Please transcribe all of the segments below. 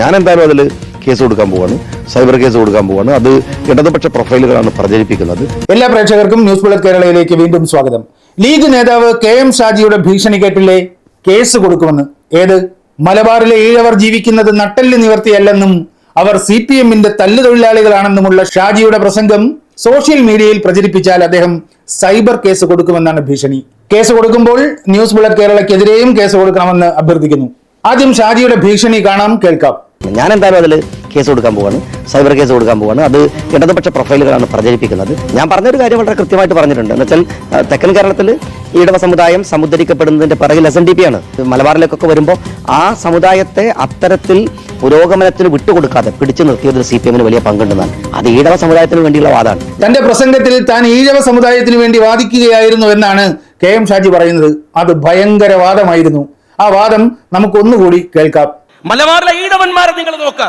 ഞാൻ എന്തായാലും അതിൽ കേസ് കൊടുക്കാൻ പോവാണ്. സൈബർ കേസ് കൊടുക്കാൻ പോവാണ്. അത് ഇടതുപക്ഷ പ്രൊഫൈലുകളാണ് പ്രചരിപ്പിക്കുന്നത്. എല്ലാ പ്രേക്ഷകർക്കും ന്യൂസ് ബുള്ളറ്റ് കേരളയിലേക്ക് വീണ്ടും സ്വാഗതം. ലീഗ് നേതാവ് കെ എം ഷാജിയുടെ ഭീഷണി കേട്ടില്ലേ? കേസ് കൊടുക്കുമെന്ന്. ഏത്? മലബാറിലെ ഈഴവർ ജീവിക്കുന്നത് നട്ടൽ നിവർത്തിയല്ലെന്നും അവർ സി പി എമ്മിന്റെ തല്ലുതൊഴിലാളികളാണെന്നുമുള്ള ഷാജിയുടെ പ്രസംഗം സോഷ്യൽ മീഡിയയിൽ പ്രചരിപ്പിച്ചാൽ അദ്ദേഹം സൈബർ കേസ് കൊടുക്കുമെന്നാണ് ഭീഷണി. കേസ് കൊടുക്കുമ്പോൾ ന്യൂസ് ബുള്ളറ്റ് കേരളയ്ക്കെതിരെയും കേസ് കൊടുക്കണമെന്ന് അഭ്യർത്ഥിക്കുന്നു. ആദ്യം ഷാജിയുടെ ഭീഷണി കാണാം. കേൾക്കാം. ഞാൻ എന്തായാലും അതിൽ കേസ് കൊടുക്കാൻ പോവാണ് സൈബർ കേസ് കൊടുക്കാൻ പോവാണ്. അത് ഇടതുപക്ഷ പ്രൊഫൈലുകളാണ് പ്രചരിപ്പിക്കുന്നത്. ഞാൻ പറഞ്ഞൊരു കാര്യം വളരെ കൃത്യമായിട്ട് പറഞ്ഞിട്ടുണ്ട്. എന്ന് വെച്ചാൽ തെക്കൻ കേരളത്തിൽ ഈഴവ സമുദായം സമുദ്രിക്കപ്പെടുന്നതിന്റെ പിറകിൽ എസ് എൻ ഡി പി ആണ്. മലബാറിലേക്കൊക്കെ വരുമ്പോൾ ആ സമുദായത്തെ അത്തരത്തിൽ പുരോഗമനത്തിന് വിട്ടുകൊടുക്കാതെ പിടിച്ചു നിർത്തിയതിൽ സി പി എമ്മിന് വലിയ പങ്കുണ്ടെന്നാണ്. അത് ഈടവ സമുദായത്തിന് വേണ്ടിയുള്ള വാദമാണ്. തന്റെ പ്രസംഗത്തിൽ താൻ ഈഴവ സമുദായത്തിന് വേണ്ടി വാദിക്കുകയായിരുന്നു എന്നാണ് കെ എം ഷാജി പറയുന്നത്. അത് ഭയങ്കര വാദമായിരുന്നു. ആ വാദം നമുക്ക് ഒന്നുകൂടി കേൾക്കാം. മലബാറിലെ ഈഴവന്മാരെ നിങ്ങൾ നോക്ക്.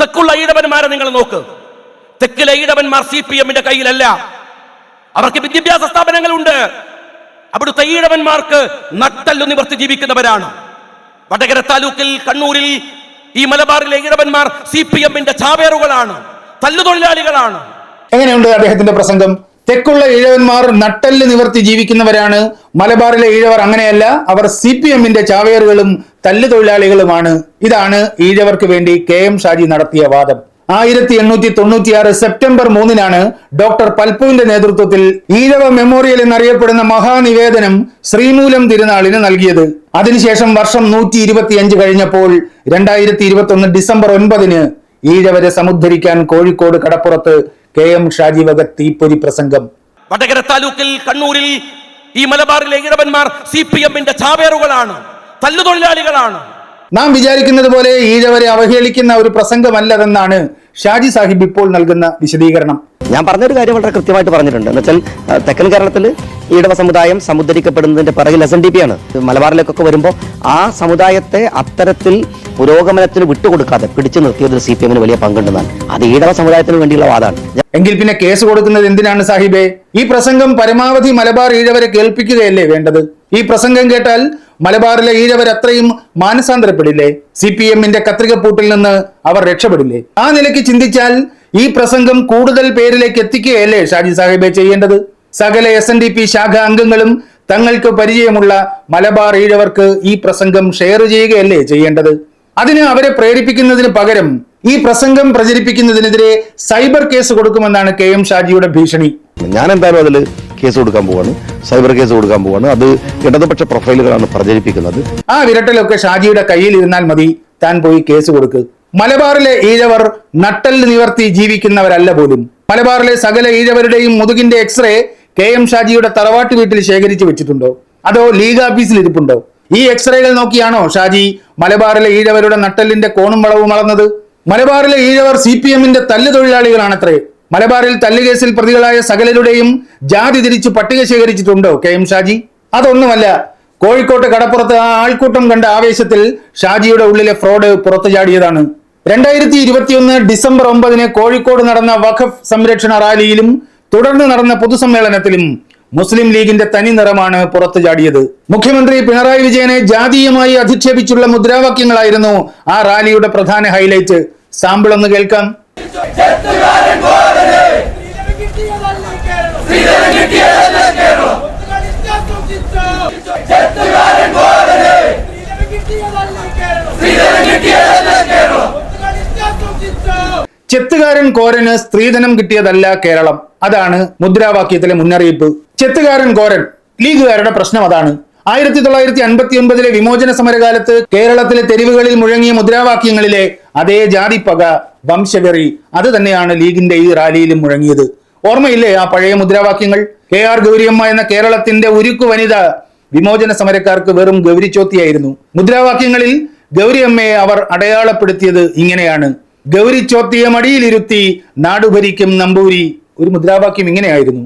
തെക്കുള്ള ഈഴവന്മാരെ നിങ്ങൾ നോക്ക്. തെക്കിലെ ഈഴവന്മാർ സി പി എമ്മിന്റെ കയ്യിലല്ല. അവർക്ക് വിദ്യാഭ്യാസ സ്ഥാപനങ്ങളുണ്ട്. അവിടുത്തെ ഈഴവന്മാർക്ക് നട്ടല്ലു നിവർത്തി ജീവിക്കുന്നവരാണ്. വടകര താലൂക്കിൽ കണ്ണൂരിൽ ഈ മലബാറിലെ ഈഴവന്മാർ സി പി എമ്മിന്റെ ചാവേറുകളാണ്. തല്ലുതൊഴിലാളികളാണ്. എങ്ങനെയുണ്ട് അദ്ദേഹത്തിന്റെ പ്രസംഗം? തെക്കുള്ള ഈഴവന്മാർ നട്ടൽ നിവർത്തി ജീവിക്കുന്നവരാണ്. മലബാറിലെ ഈഴവർ അങ്ങനെയല്ല. അവർ സി പി എമ്മിന്റെ ചാവേറുകളും തല്ലുതൊഴിലാളികളുമാണ്. ഇതാണ് ഈഴവർക്ക് വേണ്ടി കെ എം ഷാജി നടത്തിയ വാദം. ആയിരത്തി എണ്ണൂറ്റി തൊണ്ണൂറ്റിയാറ് സെപ്റ്റംബർ മൂന്നിനാണ് ഡോക്ടർ പൽപുവിന്റെ നേതൃത്വത്തിൽ ഈഴവ മെമ്മോറിയൽ എന്നറിയപ്പെടുന്ന മഹാനിവേദനം ശ്രീമൂലം തിരുനാളിന് നൽകിയത്. അതിനുശേഷം വർഷം നൂറ്റി ഇരുപത്തിയഞ്ച് കഴിഞ്ഞപ്പോൾ രണ്ടായിരത്തി ഇരുപത്തി ഡിസംബർ ഒൻപതിന് ഈഴവരെ സമുദ്ധരിക്കാൻ കോഴിക്കോട് കടപ്പുറത്ത് കെ എം ഷാജി വക തീപ്പൊരി പ്രസംഗം. വടകര താലൂക്കിൽ കണ്ണൂരിൽ ഈ മലബാറിലെ ഈഴവന്മാർ സി പി എമ്മിന്റെ ചാവേറുകളാണ്. തല്ലുതൊഴിലാളികളാണ് നാം വിചാരിക്കുന്നത് പോലെ ഈഴവരെ അവഹേളിക്കുന്ന ഒരു പ്രസംഗമല്ലതെന്നാണ് ഷാജി സാഹിബ് ഇപ്പോൾ നൽകുന്ന വിശദീകരണം. ഞാൻ പറഞ്ഞൊരു കാര്യം വളരെ കൃത്യമായിട്ട് പറഞ്ഞിട്ടുണ്ട്. എന്ന് വെച്ചാൽ തെക്കൻ കേരളത്തിൽ ഈടവ സമുദായം സമുദ്ധരിക്കപ്പെടുന്നതിന്റെ പിറകിൽ എസ് എൻ ഡി പി ആണ്. മലബാറിലേക്കൊക്കെ വരുമ്പോൾ ആ സമുദായത്തെ അത്തരത്തിൽ പുരോഗമനത്തിന് വിട്ടുകൊടുക്കാതെ പിടിച്ചു നിർത്തിയതിൽ സി പി എമ്മിന് വലിയ പങ്കുണ്ടെന്നാണ്. അത് ഈടവ സമുദായത്തിന് വേണ്ടിയുള്ള വാദമാണ്. എങ്കിൽ പിന്നെ കേസ് കൊടുക്കുന്നത് എന്തിനാണ് സാഹിബേ? ഈ പ്രസംഗം പരമാവധി മലബാർ ഈഴവരെ കേൾപ്പിക്കുകയല്ലേ വേണ്ടത്? ഈ പ്രസംഗം കേട്ടാൽ മലബാറിലെ ഈഴവർ അത്രയും മാനസാന്തരപ്പെടില്ലേ? സി പി എമ്മിന്റെ കത്രികപ്പൂട്ടിൽ നിന്ന് അവർ രക്ഷപ്പെടില്ലേ? ആ നിലയ്ക്ക് ചിന്തിച്ചാൽ ഈ പ്രസംഗം കൂടുതൽ പേരിലേക്ക് എത്തിക്കുകയല്ലേ ഷാജി സാഹിബെ ചെയ്യേണ്ടത്? സകല എസ് എൻ ഡി പി ശാഖ അംഗങ്ങളും തങ്ങൾക്ക് പരിചയമുള്ള മലബാർ ഈഴവർക്ക് ഈ പ്രസംഗം ഷെയർ ചെയ്യുകയല്ലേ ചെയ്യേണ്ടത്? അതിന് അവരെ പ്രേരിപ്പിക്കുന്നതിന് പകരം ഈ പ്രസംഗം പ്രചരിപ്പിക്കുന്നതിനെതിരെ സൈബർ കേസ് കൊടുക്കുമെന്നാണ് കെ എം ഷാജിയുടെ ഭീഷണി. ഞാൻ എന്തായാലും അതിൽ കേസ് കൊടുക്കാൻ പോവാണ്. സൈബർ കേസ് കൊടുക്കാൻ പോവാണ്. അത് ഇടതുപക്ഷ പ്രൊഫൈലുകളാണ് പ്രചരിപ്പിക്കുന്നത്. ആ വിരട്ടലൊക്കെ ഷാജിയുടെ കയ്യിൽ ഇരുന്നാൽ മതി. താൻ പോയി കേസ് കൊടുക്ക്. മലബാറിലെ ഈഴവർ നട്ടൽ നിവർത്തി ജീവിക്കുന്നവരല്ല പോലും. മലബാറിലെ സകല ഈഴവരുടെയും മുതുകിന്റെ എക്സ്റേ കെ എം ഷാജിയുടെ തറവാട്ട് വീട്ടിൽ ശേഖരിച്ചു വെച്ചിട്ടുണ്ടോ? അതോ ലീഗ് ഓഫീസിൽ ഇരിപ്പുണ്ടോ? ഈ എക്സ്റേകൾ നോക്കിയാണോ ഷാജി മലബാറിലെ ഈഴവരുടെ നട്ടലിന്റെ കോണും വളവും അളന്നത്? മലബാറിലെ ഈഴവർ സി പി എമ്മിന്റെ തല്ലുതൊഴിലാളികളാണത്രേ. മലബാറിൽ തല്ലുകേസിൽ പ്രതികളായ സകലരുടെയും ജാതി തിരിച്ചു പട്ടിക ശേഖരിച്ചിട്ടുണ്ടോ കെ എം ഷാജി? അതൊന്നുമല്ല. കോഴിക്കോട്ട് കടപ്പുറത്ത് ആ ആൾക്കൂട്ടം കണ്ട ആവേശത്തിൽ ഷാജിയുടെ ഉള്ളിലെ ഫ്രോഡ് പുറത്തു ചാടിയതാണ്. രണ്ടായിരത്തി ഇരുപത്തിയൊന്ന് ഡിസംബർ ഒമ്പതിന് കോഴിക്കോട് നടന്ന വഖഫ് സംരക്ഷണ റാലിയിലും തുടർന്ന് നടന്ന പൊതുസമ്മേളനത്തിലും മുസ്ലിം ലീഗിന്റെ തനി നിറമാണ് പുറത്തു ചാടിയത്. മുഖ്യമന്ത്രി പിണറായി വിജയനെ ജാതീയമായി അധിക്ഷേപിച്ചുള്ള മുദ്രാവാക്യങ്ങളായിരുന്നു ആ റാലിയുടെ പ്രധാന ഹൈലൈറ്റ്. സാമ്പിൾ ഒന്ന് കേൾക്കാം. കേരളം ചെത്തുകാരൻ കോരന് സ്ത്രീധനം കിട്ടിയതല്ല കേരളം. അതാണ് മുദ്രാവാക്യത്തിലെ മുന്നറിയിപ്പ്. ചെത്തുകാരൻ കോരൻ ലീഗുകാരുടെ പ്രശ്നം അതാണ്. ആയിരത്തി തൊള്ളായിരത്തി അൻപത്തി ഒൻപതിലെ വിമോചന സമരകാലത്ത് കേരളത്തിലെ തെരുവുകളിൽ മുഴങ്ങിയ മുദ്രാവാക്യങ്ങളിലെ അതേ ജാതിപ്പക വംശവെറി അത് തന്നെയാണ് ലീഗിന്റെ ഈ റാലിയിലും മുഴങ്ങിയത്. ഓർമ്മയില്ലേ ആ പഴയ മുദ്രാവാക്യങ്ങൾ? കെ ആർ ഗൗരിയമ്മ എന്ന കേരളത്തിന്റെ ഉരുക്കു വനിത വിമോചന സമരക്കാർക്ക് വെറും ഗൗരിച്ചോത്തിയായിരുന്നു. മുദ്രാവാക്യങ്ങളിൽ ഗൗരിയമ്മയെ അവർ അടയാളപ്പെടുത്തിയത് ഇങ്ങനെയാണ്. ഗൗരിച്ചോത്തിയെ മടിയിലിരുത്തി നാടുഭരിക്കും നമ്പൂരി. ഒരു മുദ്രാവാക്യം ഇങ്ങനെയായിരുന്നു.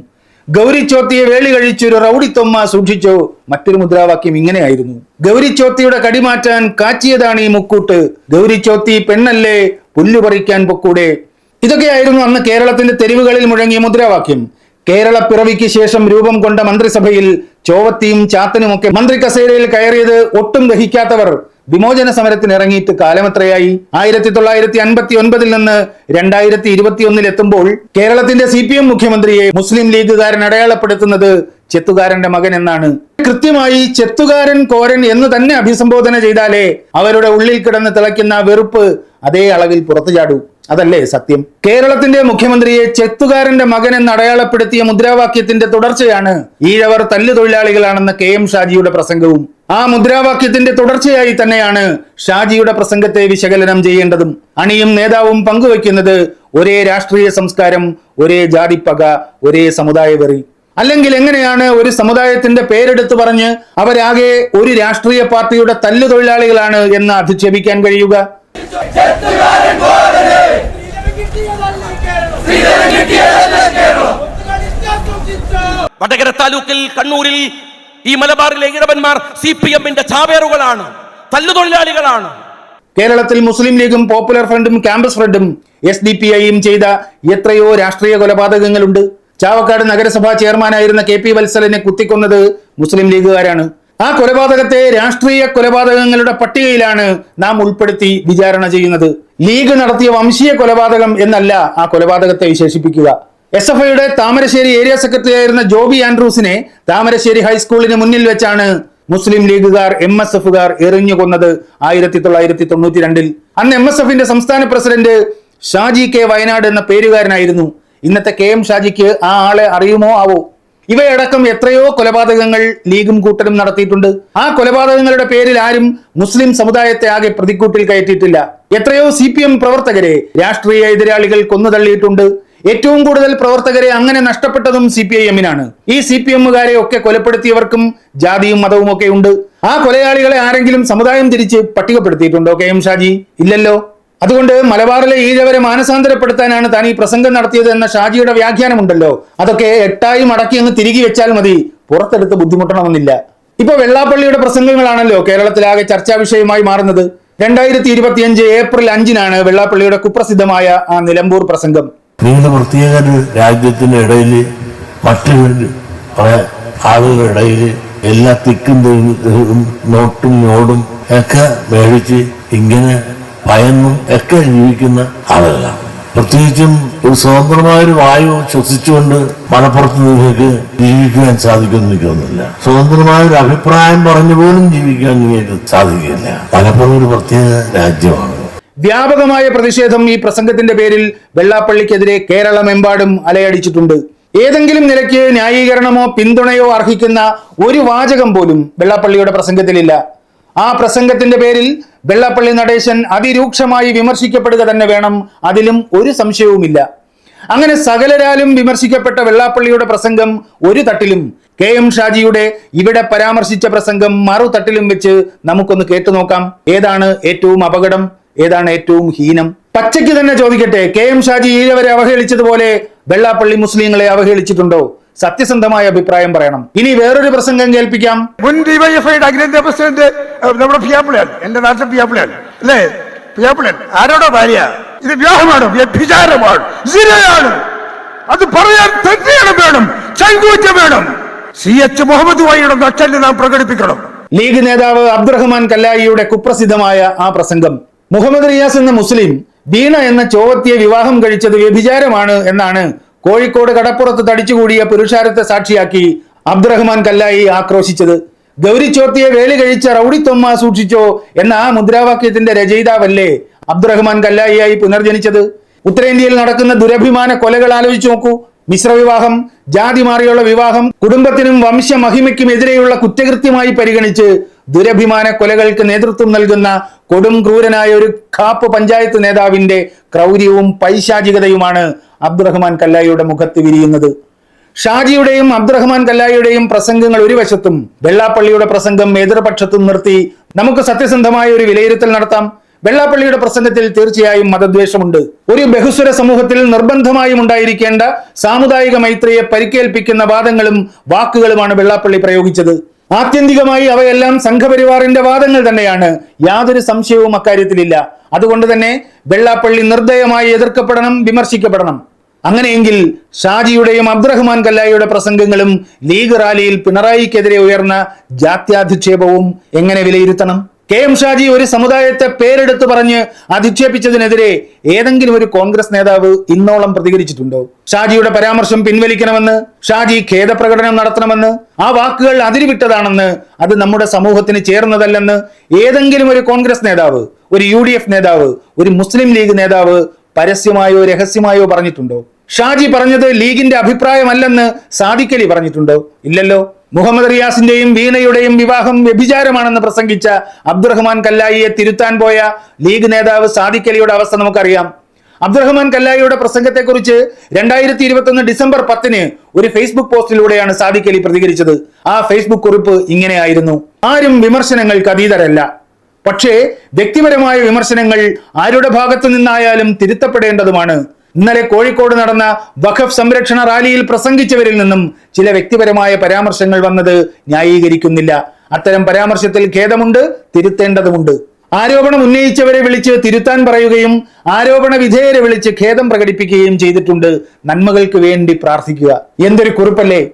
ഗൗരിച്ചോത്തിയെ വേളി കഴിച്ചൊരു റൗഡിത്തൊമ്മ സൂക്ഷിച്ചോ മറ്റൊരു മുദ്രാവാക്യം ഇങ്ങനെയായിരുന്നു. ഗൗരിച്ചോത്തിയുടെ കടിമാറ്റാൻ കാച്ചിയതാണ് ഈ മുക്കൂട്ട്. ഗൗരിച്ചോത്തി പെണ്ണല്ലേ പുല്ലുപറിക്കാൻ പൊക്കൂടെ. ഇതൊക്കെയായിരുന്നു അന്ന് കേരളത്തിന്റെ തെരുവുകളിൽ മുഴങ്ങിയ മുദ്രാവാക്യം. കേരള പിറവിക്ക് ശേഷം രൂപം കൊണ്ട മന്ത്രിസഭയിൽ ചോവത്തിയും ചാത്തനുമൊക്കെ മന്ത്രി കസേരയിൽ കയറിയത് ഒട്ടും ദഹിക്കാത്തവർ വിമോചന സമരത്തിന് ഇറങ്ങിയിട്ട് കാലമത്രയായി. ആയിരത്തി തൊള്ളായിരത്തി അൻപത്തി ഒൻപതിൽ നിന്ന് രണ്ടായിരത്തി ഇരുപത്തിയൊന്നിൽ എത്തുമ്പോൾ കേരളത്തിന്റെ സി പി എം മുഖ്യമന്ത്രിയെ മുസ്ലിം ലീഗുകാരൻ അടയാളപ്പെടുത്തുന്നത് ചെത്തുകാരന്റെ മകൻ എന്നാണ്. കൃത്യമായി ചെത്തുകാരൻ കോരൻ എന്ന് തന്നെ അഭിസംബോധന ചെയ്താലേ അവരുടെ ഉള്ളിൽ കിടന്ന് തിളയ്ക്കുന്ന വെറുപ്പ് അതേ അളവിൽ പുറത്തു ചാടൂ. അതല്ലേ സത്യം? കേരളത്തിന്റെ മുഖ്യമന്ത്രിയെ ചെത്തുകാരന്റെ മകൻ എന്ന് അടയാളപ്പെടുത്തിയ മുദ്രാവാക്യത്തിന്റെ തുടർച്ചയാണ് ഈഴവർ തല്ലു തൊഴിലാളികളാണെന്ന കെ എം ഷാജിയുടെ പ്രസംഗവും. ആ മുദ്രാവാക്യത്തിന്റെ തുടർച്ചയായി തന്നെയാണ് ഷാജിയുടെ പ്രസംഗത്തെ വിശകലനം ചെയ്യേണ്ടതും. അണിയും നേതാവും പങ്കുവയ്ക്കുന്നത് ഒരേ രാഷ്ട്രീയ സംസ്കാരം ഒരേ ജാതിപ്പക ഒരേ സമുദായ വെറി അല്ലെങ്കിൽ എങ്ങനെയാണ് ഒരു സമുദായത്തിന്റെ പേരെടുത്ത് പറഞ്ഞ് അവരാകെ ഒരു രാഷ്ട്രീയ പാർട്ടിയുടെ തല്ലു തൊഴിലാളികളാണ് എന്ന് അധിക്ഷേപിക്കാൻ കഴിയുക? വടകര താലൂക്കിൽ കണ്ണൂരിൽ ഈ മലബാറിലെ ഇടവന്മാർ സി പി എമ്മിന്റെ ചാവേറുകളാണ് തല്ലുതൊഴിലാളികളാണ്. കേരളത്തിൽ മുസ്ലിം ലീഗും പോപ്പുലർ ഫ്രണ്ടും ക്യാമ്പസ് ഫ്രണ്ടും എസ് ഡി പി ഐയും ചെയ്ത എത്രയോ രാഷ്ട്രീയ കൊലപാതകങ്ങളുണ്ട്. ചാവക്കാട് നഗരസഭാ ചെയർമാനായിരുന്ന കെ പി വത്സലിനെ കുത്തിക്കൊന്നത് മുസ്ലിം ലീഗുകാരാണ്. ആ കൊലപാതകത്തെ രാഷ്ട്രീയ കൊലപാതകങ്ങളുടെ പട്ടികയിലാണ് നാം ഉൾപ്പെടുത്തി വിചാരണ ചെയ്യുന്നത്. ലീഗ് നടത്തിയ വംശീയ കൊലപാതകം എന്നല്ല ആ കൊലപാതകത്തെ വിശേഷിപ്പിക്കുക. എസ് എഫ് ഐയുടെ താമരശ്ശേരി ഏരിയ സെക്രട്ടറി ആയിരുന്ന ജോബി ആൻഡ്രൂസിനെ താമരശ്ശേരി ഹൈസ്കൂളിന് മുന്നിൽ വെച്ചാണ് മുസ്ലിം ലീഗുകാർ എം എസ് എഫുകാർ എറിഞ്ഞു കൊന്നത് ആയിരത്തി തൊള്ളായിരത്തി തൊണ്ണൂറ്റി രണ്ടിൽ അന്ന് എം എസ് എഫിന്റെ സംസ്ഥാന പ്രസിഡന്റ് ഷാജി കെ വയനാട് എന്ന പേരുകാരനായിരുന്നു. ഇന്നത്തെ കെ എം ഷാജിക്ക് ആ ആളെ അറിയുമോ? ആവോ? ഇവയടക്കം എത്രയോ കൊലപാതകങ്ങൾ ലീഗും കൂട്ടരും നടത്തിയിട്ടുണ്ട്. ആ കൊലപാതകങ്ങളുടെ പേരിൽ ആരും മുസ്ലിം സമുദായത്തെ ആകെ പ്രതിക്കൂട്ടിൽ കയറ്റിയിട്ടില്ല. എത്രയോ സി പി എം പ്രവർത്തകരെ രാഷ്ട്രീയ എതിരാളികൾ കൊന്നു കൊന്നുതള്ളിയിട്ടുണ്ട്. ഏറ്റവും കൂടുതൽ പ്രവർത്തകരെ അങ്ങനെ നഷ്ടപ്പെട്ടതും സി പി ഐ എമ്മിനാണ്. ഈ സി പി എമ്മുകാരെ ഒക്കെ കൊലപ്പെടുത്തിയവർക്കും ജാതിയും മതവും ഒക്കെ ഉണ്ട്. ആ കൊലയാളികളെ ആരെങ്കിലും സമുദായം തിരിച്ച് പട്ടികപ്പെടുത്തിയിട്ടുണ്ടോ കെ എം ഷാജി? ഇല്ലല്ലോ. അതുകൊണ്ട് മലബാറിലെ ഈഴവരെ മാനസാന്തരപ്പെടുത്താനാണ് താൻ ഈ പ്രസംഗം നടത്തിയത് എന്ന ഷാജിയുടെ വ്യാഖ്യാനമുണ്ടല്ലോ. അതൊക്കെ എട്ടായി മടക്കി അങ്ങ് തിരികെ വെച്ചാൽ മതി. പുറത്തെടുത്ത് ബുദ്ധിമുട്ടണമെന്നില്ല. ഇപ്പൊ വെള്ളാപ്പള്ളിയുടെ പ്രസംഗങ്ങളാണല്ലോ കേരളത്തിലാകെ ചർച്ചാ വിഷയമായി മാറുന്നത്. രണ്ടായിരത്തി ഇരുപത്തിയഞ്ച് ഏപ്രിൽ അഞ്ചിനാണ് വെള്ളാപ്പള്ളിയുടെ കുപ്രസിദ്ധമായ ആ നിലമ്പൂർ പ്രസംഗം. നിങ്ങൾ പ്രത്യേക രാജ്യത്തിന്റെ ഇടയിൽ മറ്റൊരു ആളുകളുടെ ഇടയിൽ എല്ലാ തിക്കും നോട്ടും നോടും ഒക്കെ മേടിച്ച് ഇങ്ങനെ ഭയന്നും ഒക്കെ ജീവിക്കുന്ന ആളുകളാണ് പ്രത്യേകിച്ചും ഒരു സ്വതന്ത്രമായ ഒരു വായു ശ്വസിച്ചുകൊണ്ട് മലപ്പുറത്ത് നിങ്ങൾക്ക് ജീവിക്കുവാൻ സാധിക്കുമെന്ന് തോന്നുന്നില്ല. സ്വതന്ത്രമായ ഒരു അഭിപ്രായം പറഞ്ഞു പോലും ജീവിക്കാൻ നിങ്ങൾക്ക് സാധിക്കില്ല മലപ്പുറം ഒരു പ്രത്യേക രാജ്യമാണ്. വ്യാപകമായ പ്രതിഷേധം ഈ പ്രസംഗത്തിന്റെ പേരിൽ വെള്ളാപ്പള്ളിക്കെതിരെ കേരളമെമ്പാടും അലയടിച്ചിട്ടുണ്ട്. ഏതെങ്കിലും നിലയ്ക്ക് ന്യായീകരണമോ പിന്തുണയോ അർഹിക്കുന്ന ഒരു വാചകം പോലും വെള്ളാപ്പള്ളിയുടെ പ്രസംഗത്തിലില്ല. ആ പ്രസംഗത്തിന്റെ പേരിൽ വെള്ളപ്പള്ളി നടേശൻ അതിരൂക്ഷമായി വിമർശിക്കപ്പെടുക തന്നെ വേണം. അതിലും ഒരു സംശയവുമില്ല. അങ്ങനെ സകലരാലും വിമർശിക്കപ്പെട്ട വെള്ളാപ്പള്ളിയുടെ പ്രസംഗം ഒരു തട്ടിലും കെ എം ഷാജിയുടെ ഇവിടെ പരാമർശിച്ച പ്രസംഗം മറു തട്ടിലും വെച്ച് നമുക്കൊന്ന് കേട്ടു നോക്കാം. ഏതാണ് ഏറ്റവും അപകടം? ഏതാണ് ഏറ്റവും ഹീനം? പച്ചയ്ക്ക് തന്നെ ചോദിക്കട്ടെ കെ എം ഷാജി ഈഴവരെ അവഹേളിച്ചതുപോലെ വെള്ളാപ്പള്ളി മുസ്ലിങ്ങളെ അവഹേളിച്ചിട്ടുണ്ടോ? സത്യസന്ധമായ അഭിപ്രായം പറയണം. ഇനി വേറൊരു പ്രസംഗം കേൾപ്പിക്കാം. മുൻ ഡിവൈഎഫ്ഐയുടെ അഖിലേന്ത്യാ പ്രസിഡന്റ് നമ്മുടെ പിയാപ്പിളയാണ് എന്റെ നാട്ടിലെ പിയാപ്പിളയാണ് അല്ലേ? പിയാപ്പിളൻ ആരോടോ ഭാര്യ. ഇത് വിവാഹമാണ് വ്യഭിചാരമാണ് അത് പറയാൻ തെറ്റിയണം വേണം ചങ്കൂറ്റം വേണം. സി എച്ച് മുഹമ്മദ് വൈയുടെ നട്ടൽ നാം പ്രകടിപ്പിക്കണം. ലീഗ് നേതാവ് അബ്ദുറഹ്മാൻ കല്ലായിയുടെ കുപ്രസിദ്ധമായ ആ പ്രസംഗം. മുഹമ്മദ് റിയാസ് എന്ന മുസ്ലിം ബീന എന്ന ചോവത്തിയെ വിവാഹം കഴിച്ചത് വ്യഭിചാരമാണ് എന്നാണ് കോഴിക്കോട് കടപ്പുറത്ത് തടിച്ചുകൂടിയ പുരുഷാരത്തെ സാക്ഷിയാക്കി അബ്ദുറഹ്മാൻ കല്ലായി ആക്രോശിച്ചത്. ഗൗരി ചോർത്തിയെ വേലി കഴിച്ച റൌഡിത്തൊമ്മ സൂക്ഷിച്ചോ എന്ന ആ മുദ്രാവാക്യത്തിന്റെ രചയിതാവല്ലേ അബ്ദുറഹ്മാൻ കല്ലായിയായി പുനർജനിച്ചത്. ഉത്തരേന്ത്യയിൽ നടക്കുന്ന ദുരഭിമാന കൊലകൾ ആലോചിച്ചു നോക്കൂ. മിശ്രവിവാഹം ജാതി മാറിയുള്ള വിവാഹം കുടുംബത്തിനും വംശമഹിമയ്ക്കും എതിരെയുള്ള കുറ്റകൃത്യമായി പരിഗണിച്ച് ദുരഭിമാന കൊലകൾക്ക് നേതൃത്വം നൽകുന്ന കൊടും ക്രൂരനായ ഒരു കാപ്പ് പഞ്ചായത്ത് നേതാവിന്റെ ക്രൗര്യവും പൈശാചികതയുമാണ് അബ്ദുറഹ്മാൻ കല്ലായിയുടെ മുഖത്ത് വിരിയുന്നത്. ഷാജിയുടെയും അബ്ദുറഹ്മാൻ കല്ലായിയുടെയും പ്രസംഗങ്ങൾ ഒരു വശത്തും വെള്ളാപ്പള്ളിയുടെ പ്രസംഗം എതിർപക്ഷത്തും നിർത്തി നമുക്ക് സത്യസന്ധമായ ഒരു വിലയിരുത്തൽ നടത്താം. വെള്ളാപ്പള്ളിയുടെ പ്രസംഗത്തിൽ തീർച്ചയായും മതദ്വേഷമുണ്ട്. ഒരു ബഹുസ്വര സമൂഹത്തിൽ നിർബന്ധമായും ഉണ്ടായിരിക്കേണ്ട സാമുദായിക മൈത്രിയെ പരിക്കേൽപ്പിക്കുന്ന വാദങ്ങളും വാക്കുകളുമാണ് വെള്ളാപ്പള്ളി പ്രയോഗിച്ചത്. ആത്യന്തികമായി അവയെല്ലാം സംഘപരിവാറിന്റെ വാദങ്ങൾ തന്നെയാണ്. യാതൊരു സംശയവും അക്കാര്യത്തിലില്ല. അതുകൊണ്ട് തന്നെ വെള്ളാപ്പള്ളി നിർദ്ദയമായി എതിർക്കപ്പെടണം വിമർശിക്കപ്പെടണം. അങ്ങനെയെങ്കിൽ ഷാജിയുടെയും അബ്ദുറഹ്മാൻ കല്ലായിയുടെ പ്രസംഗങ്ങളും ലീഗ് റാലിയിൽ പിണറായിക്കെതിരെ ഉയർന്ന ജാത്യാധിക്ഷേപവും എങ്ങനെ വിലയിരുത്തണം? കെ എം ഷാജി ഒരു സമുദായത്തെ പേരെടുത്ത് പറഞ്ഞ് അധിക്ഷേപിച്ചതിനെതിരെ ഏതെങ്കിലും ഒരു കോൺഗ്രസ് നേതാവ് ഇന്നോളം പ്രതികരിച്ചിട്ടുണ്ടോ? ഷാജിയുടെ പരാമർശം പിൻവലിക്കണമെന്ന് ഷാജി ഖേദപ്രകടനം നടത്തണമെന്ന് ആ വാക്കുകൾ അതിരുവിട്ടതാണെന്ന് അത് നമ്മുടെ സമൂഹത്തിന് ചേർന്നതല്ലെന്ന് ഏതെങ്കിലും ഒരു കോൺഗ്രസ് നേതാവ് ഒരു യു നേതാവ് ഒരു മുസ്ലിം ലീഗ് നേതാവ് പരസ്യമായോ രഹസ്യമായോ പറഞ്ഞിട്ടുണ്ടോ? ഷാജി പറഞ്ഞത് ലീഗിന്റെ അഭിപ്രായമല്ലെന്ന് സാദിഖലി പറഞ്ഞിട്ടുണ്ടോ? ഇല്ലല്ലോ. മുഹമ്മദ് റിയാസിന്റെയും വീണയുടെയും വിവാഹം വ്യഭിചാരമാണെന്ന് പ്രസംഗിച്ച അബ്ദുറഹ്മാൻ കല്ലായിയെ തിരുത്താൻ പോയ ലീഗ് നേതാവ് സാദിഖലിയുടെ അവസ്ഥ നമുക്കറിയാം. അബ്ദുറഹ്മാൻ കല്ലായിയുടെ പ്രസംഗത്തെക്കുറിച്ച് രണ്ടായിരത്തി ഇരുപത്തൊന്ന് ഡിസംബർ പത്തിന് ഒരു ഫേസ്ബുക്ക് പോസ്റ്റിലൂടെയാണ് സാദിഖ് അലി പ്രതികരിച്ചത്. ആ ഫേസ്ബുക്ക് കുറിപ്പ് ഇങ്ങനെയായിരുന്നു. ആരും വിമർശനങ്ങൾക്ക് അതീതരല്ല. പക്ഷേ വ്യക്തിപരമായ വിമർശനങ്ങൾ ആരുടെ ഭാഗത്തു നിന്നായാലും തിരുത്തപ്പെടേണ്ടതുമാണ്. ഇന്നലെ കോഴിക്കോട് നടന്ന വഖഫ് സംരക്ഷണ റാലിയിൽ പ്രസംഗിച്ചവരിൽ നിന്നും ചില വ്യക്തിപരമായ പരാമർശങ്ങൾ വന്നത് ന്യായീകരിക്കുന്നില്ല. അത്തരം പരാമർശത്തിൽ ഖേദമുണ്ട് തിരുത്തേണ്ടതുമുണ്ട്. ആരോപണം ഉന്നയിച്ചവരെ വിളിച്ച് തിരുത്താൻ പറയുകയും ആരോപണ വിധേയരെ വിളിച്ച് ഖേദം പ്രകടിപ്പിക്കുകയും ചെയ്തിട്ടുണ്ട്. നന്മകൾക്ക് വേണ്ടി പ്രാർത്ഥിക്കുക. എന്തൊരു കുറിപ്പല്ലേ?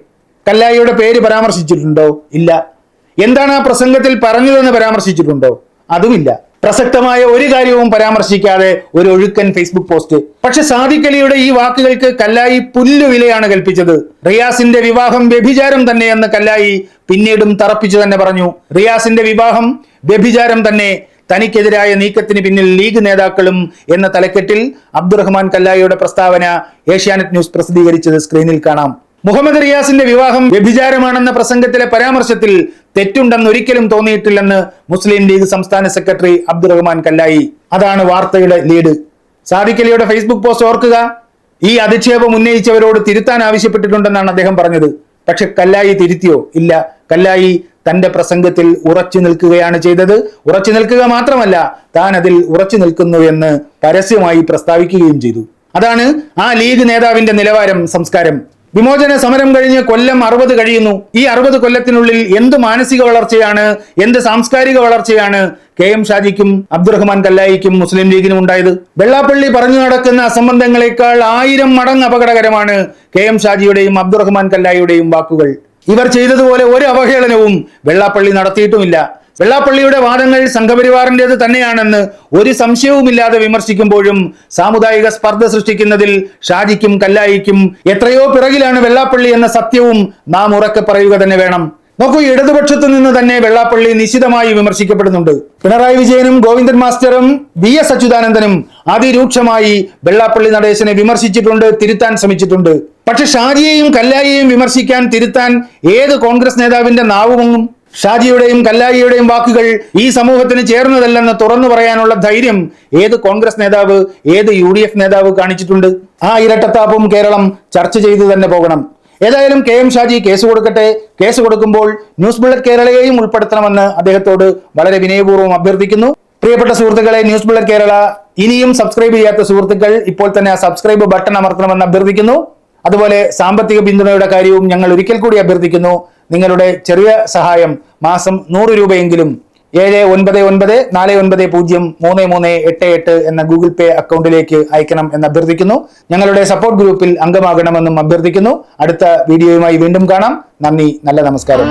കല്ലായിയുടെ പേര് പരാമർശിച്ചിട്ടുണ്ടോ? ഇല്ല. എന്താണ് ആ പ്രസംഗത്തിൽ പറഞ്ഞതെന്ന് പരാമർശിച്ചിട്ടുണ്ടോ? അതുമില്ല. പ്രസക്തമായ ഒരു കാര്യവും പരാമർശിക്കാതെ ഒരു ഒഴുക്കൻ ഫേസ്ബുക്ക് പോസ്റ്റ് പക്ഷെ സാദിഖലിയുടെ ഈ വാക്കുകൾക്ക് കല്ലായി പുല്ലു വിലയാണ് കൽപ്പിച്ചത്. റിയാസിന്റെ വിവാഹം വ്യഭിചാരം തന്നെയെന്ന് കല്ലായി പിന്നീടും തറപ്പിച്ചു തന്നെ പറഞ്ഞു. റിയാസിന്റെ വിവാഹം വ്യഭിചാരം തന്നെ തനിക്കെതിരായ നീക്കത്തിന് പിന്നിൽ ലീഗ് നേതാക്കളും എന്ന തലക്കെട്ടിൽ അബ്ദുറഹ്മാൻ കല്ലായിയുടെ പ്രസ്താവന ഏഷ്യാനെറ്റ് ന്യൂസ് പ്രസിദ്ധീകരിച്ചത് സ്ക്രീനിൽ കാണാം. മുഹമ്മദ് റിയാസിന്റെ വിവാഹം വ്യഭിചാരമാണെന്ന പ്രസംഗത്തിലെ പരാമർശത്തിൽ തെറ്റുണ്ടെന്ന് ഒരിക്കലും തോന്നിയിട്ടില്ലെന്ന് മുസ്ലിം ലീഗ് സംസ്ഥാന സെക്രട്ടറി അബ്ദുറഹ്മാൻ കല്ലായി. അതാണ് വാർത്തയുടെ ലീഡ്. സാദിഖലിയുടെ ഫേസ്ബുക്ക് പോസ്റ്റ് ഓർക്കുക. ഈ അധിക്ഷേപം ഉന്നയിച്ചവരോട് തിരുത്താൻ ആവശ്യപ്പെട്ടിട്ടുണ്ടെന്നാണ് അദ്ദേഹം പറഞ്ഞത്. പക്ഷെ കല്ലായി തിരുത്തിയോ? ഇല്ല. കല്ലായി തന്റെ പ്രസംഗത്തിൽ ഉറച്ചു നിൽക്കുകയാണ് ചെയ്തത്. ഉറച്ചു നിൽക്കുക മാത്രമല്ല താൻ അതിൽ ഉറച്ചു നിൽക്കുന്നു എന്ന് പരസ്യമായി പ്രസ്താവിക്കുകയും ചെയ്തു. അതാണ് ആ ലീഗ് നേതാവിന്റെ നിലവാരം സംസ്കാരം. വിമോചന സമരം കഴിഞ്ഞ് കൊല്ലം അറുപത് കഴിയുന്നു. ഈ അറുപത് കൊല്ലത്തിനുള്ളിൽ എന്ത് മാനസിക വളർച്ചയാണ് എന്ത് സാംസ്കാരിക വളർച്ചയാണ് കെ എം ഷാജിക്കും അബ്ദുറഹ്മാൻ കല്ലായിക്കും മുസ്ലിം ലീഗിനും ഉണ്ടായത്? വെള്ളാപ്പള്ളി പറഞ്ഞു നടക്കുന്ന അസംബന്ധങ്ങളെക്കാൾ ആയിരം മടങ്ങ് അപകടകരമാണ് കെ എം ഷാജിയുടെയും അബ്ദുറഹ്മാൻ കല്ലായിയുടെയും വാക്കുകൾ. ഇവർ ചെയ്തതുപോലെ ഒരു അവഹേളനവും വെള്ളാപ്പള്ളി നടത്തിയിട്ടുമില്ല. വെള്ളാപ്പള്ളിയുടെ വാദങ്ങൾ സംഘപരിവാറിന്റെത് തന്നെയാണെന്ന് ഒരു സംശയവുമില്ലാതെ വിമർശിക്കുമ്പോഴും സാമുദായിക സ്പർദ്ധ സൃഷ്ടിക്കുന്നതിൽ ഷാജിക്കും കല്ലായിക്കും എത്രയോ പിറകിലാണ് വെള്ളാപ്പള്ളി എന്ന സത്യവും നാം ഉറക്കെ പറയുക തന്നെ വേണം. നോക്കൂ ഇടതുപക്ഷത്തു നിന്ന് തന്നെ വെള്ളാപ്പള്ളി നിശിതമായി വിമർശിക്കപ്പെടുന്നുണ്ട്. പിണറായി വിജയനും ഗോവിന്ദൻ മാസ്റ്ററും വി എസ് അച്യുതാനന്ദനും അതിരൂക്ഷമായി വെള്ളാപ്പള്ളി നടേശനെ വിമർശിച്ചിട്ടുണ്ട് തിരുത്താൻ ശ്രമിച്ചിട്ടുണ്ട്. പക്ഷെ ഷാജിയെയും കല്ലായിയെയും വിമർശിക്കാൻ തിരുത്താൻ ഏത് കോൺഗ്രസ് നേതാവിന്റെ നാവുമൊങ്ങും? ഷാജിയുടെയും കല്ലായിയുടെയും വാക്കുകൾ ഈ സമൂഹത്തിന് ചേർന്നതല്ലെന്ന് തുറന്നു പറയാനുള്ള ധൈര്യം ഏത് കോൺഗ്രസ് നേതാവ് ഏത് യു ഡി എഫ് നേതാവ് കാണിച്ചിട്ടുണ്ട്? ആ ഇരട്ടത്താപ്പും കേരളം ചർച്ച ചെയ്തു തന്നെ പോകണം. ഏതായാലും കെ എം ഷാജി കേസ് കൊടുക്കട്ടെ. കേസ് കൊടുക്കുമ്പോൾ ന്യൂസ് ബുള്ളറ്റ് കേരളയെയും ഉൾപ്പെടുത്തണമെന്ന് അദ്ദേഹത്തോട് വളരെ വിനയപൂർവം അഭ്യർത്ഥിക്കുന്നു. പ്രിയപ്പെട്ട സുഹൃത്തുക്കളെ ന്യൂസ് ബുള്ളറ്റ് കേരള ഇനിയും സബ്സ്ക്രൈബ് ചെയ്യാത്ത സുഹൃത്തുക്കൾ ഇപ്പോൾ തന്നെ ആ സബ്സ്ക്രൈബ് ബട്ടൺ അമർത്തണമെന്ന് അഭ്യർത്ഥിക്കുന്നു. അതുപോലെ സാമ്പത്തിക പിന്തുണയുടെ കാര്യവും ഞങ്ങൾ ഒരിക്കൽ കൂടി അഭ്യർത്ഥിക്കുന്നു. നിങ്ങളുടെ ചെറിയ സഹായം മാസം നൂറ് രൂപയെങ്കിലും ഏഴ് ഒൻപത് ഒൻപത് നാല് ഒൻപത് പൂജ്യം മൂന്ന് മൂന്ന് എട്ട് എട്ട് എന്ന ഗൂഗിൾ പേ അക്കൗണ്ടിലേക്ക് അയക്കണം എന്ന് അഭ്യർത്ഥിക്കുന്നു. ഞങ്ങളുടെ സപ്പോർട്ട് ഗ്രൂപ്പിൽ അംഗമാകണമെന്നും അഭ്യർത്ഥിക്കുന്നു. അടുത്ത വീഡിയോയുമായി വീണ്ടും കാണാം. നന്ദി നല്ല നമസ്കാരം.